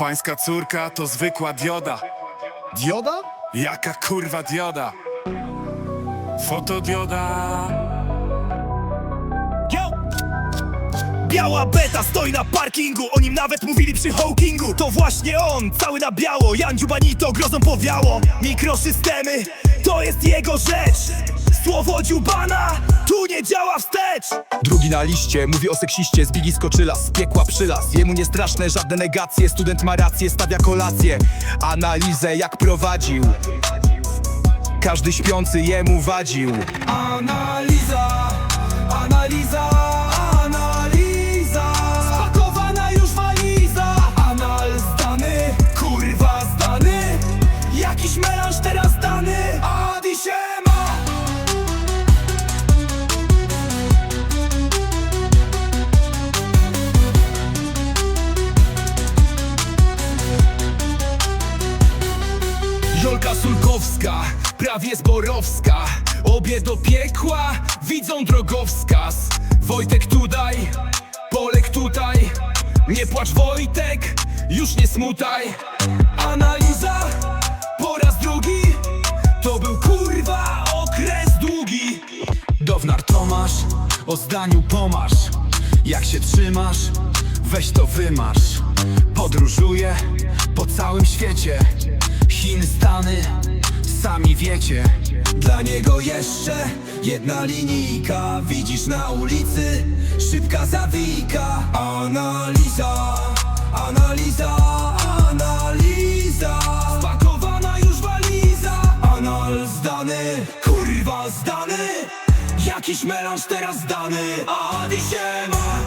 Pańska córka to zwykła dioda. Dioda? Jaka kurwa dioda? Fotodioda. Biała beta stoi na parkingu O nim nawet mówili przy Hawkingu To właśnie on, cały na biało Jan Dziubanito grozą powiało Mikrosystemy, to jest jego rzecz Słowo dziubana, tu nie działa wstecz. Drugi na liście, mówi o seksiście Z Biggie skoczyla, z piekła przylas. Jemu nie straszne żadne negacje Student ma rację, stawia kolację. Analizę jak prowadził. Każdy śpiący jemu wadził. Analiza, analiza Jolka Sulkowska, prawie zborowska. Obie do piekła, widzą drogowskaz. Wojtek tutaj, Polek tutaj. Nie płacz Wojtek, już nie smutaj. Analiza, po raz drugi. To był kurwa okres długi. Downar Tomasz, o zdaniu pomasz. Jak się trzymasz, weź to wymarsz. Podróżuję po całym świecie Chin, Stany, sami wiecie. Dla niego jeszcze jedna linijka. Widzisz na ulicy, szybka zawijka Analiza, analiza, analiza. Spakowana już waliza. Anal zdany, kurwa zdany. Jakiś melanż teraz zdany Adi siema